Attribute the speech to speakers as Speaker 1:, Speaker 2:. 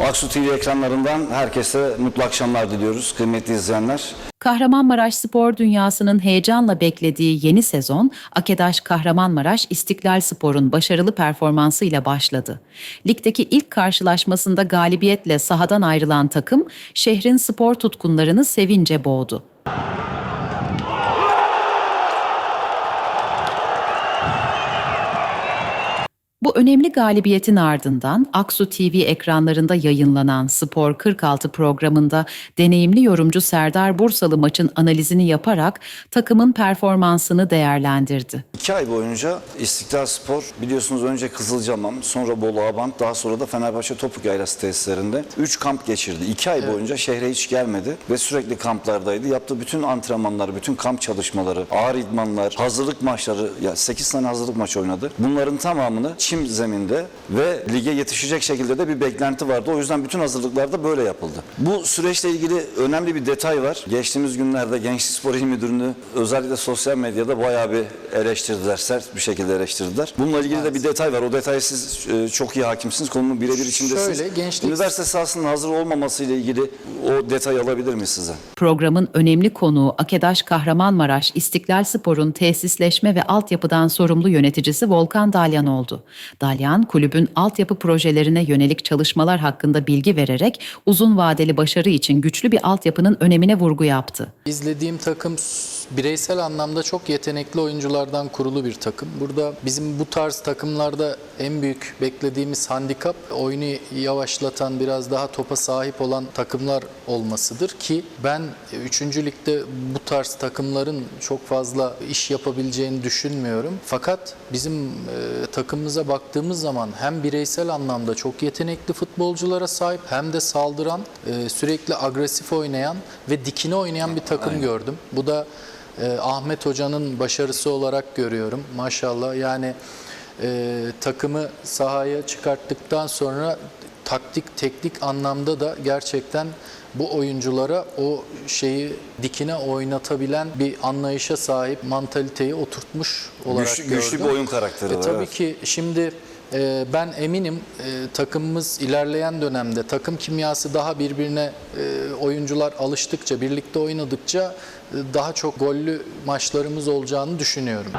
Speaker 1: Aksu TV ekranlarından herkese mutlu akşamlar diliyoruz kıymetli izleyenler.
Speaker 2: Kahramanmaraş spor dünyasının heyecanla beklediği yeni sezon, Akedaş Kahramanmaraş İstiklal Spor'un başarılı performansıyla başladı. Ligdeki ilk karşılaşmasında galibiyetle sahadan ayrılan takım, şehrin spor tutkunlarını sevince boğdu. Bu önemli galibiyetin ardından Aksu TV ekranlarında yayınlanan Spor 46 programında deneyimli yorumcu Serdar Bursalı maçın analizini yaparak takımın performansını değerlendirdi.
Speaker 1: İki ay boyunca İstiklal Spor biliyorsunuz önce Kızılcamam, sonra Bolu Abant, daha sonra da Fenerbahçe Topuk Yaylası tesislerinde 3 kamp geçirdi. 2 ay boyunca şehre hiç gelmedi ve sürekli kamplardaydı. Yaptığı bütün antrenmanlar, bütün kamp çalışmaları, ağır idmanlar, hazırlık maçları, ya 8 tane hazırlık maçı oynadı. Bunların tamamını çim zeminde ve lige yetişecek şekilde de bir beklenti vardı. O yüzden bütün hazırlıklar da böyle yapıldı. Bu süreçle ilgili önemli bir detay var. Geçtiğimiz günlerde Gençlik Spor İl Müdürü'nü özellikle sosyal medyada bayağı bir eleştirdiler, sert bir şekilde eleştirdiler. Bununla ilgili de bir detay var. O detaya siz e, çok iyi hakimsiniz. Konunun birebir içindesiniz.
Speaker 3: Şöyle, gençlik-
Speaker 1: Üniversite sahasının hazır olmaması ile ilgili o detayı alabilir miyiz sizden?
Speaker 2: Programın önemli konuğu Akedaş Kahramanmaraş İstiklal Spor'un tesisleşme ve altyapıdan sorumlu yöneticisi Volkan Dalyan oldu. Dalyan, kulübün altyapı projelerine yönelik çalışmalar hakkında bilgi vererek uzun vadeli başarı için güçlü bir altyapının önemine vurgu yaptı.
Speaker 3: İzlediğim takım bireysel anlamda çok yetenekli oyunculardan kurulu bir takım. Burada bizim bu tarz takımlarda en büyük beklediğimiz handikap oyunu yavaşlatan, biraz daha topa sahip olan takımlar olmasıdır ki ben 3. ligde bu tarz takımların çok fazla iş yapabileceğini düşünmüyorum. Fakat bizim e, takımımıza baktığımız zaman hem bireysel anlamda çok yetenekli futbolculara sahip hem de saldıran, e, sürekli agresif oynayan ve dikine oynayan bir takım gördüm. Bu da e, Ahmet Hoca'nın başarısı olarak görüyorum. Maşallah yani e, takımı sahaya çıkarttıktan sonra taktik, teknik anlamda da gerçekten bu oyunculara o şeyi dikine oynatabilen bir anlayışa sahip mantaliteyi oturtmuş olarak
Speaker 1: Güçlü,
Speaker 3: gördüm.
Speaker 1: güçlü bir oyun karakteri
Speaker 3: E,
Speaker 1: var.
Speaker 3: tabii
Speaker 1: evet.
Speaker 3: ki şimdi e, ben eminim e, takımımız ilerleyen dönemde takım kimyası daha birbirine e, oyuncular alıştıkça, birlikte oynadıkça e, daha çok gollü maçlarımız olacağını düşünüyorum.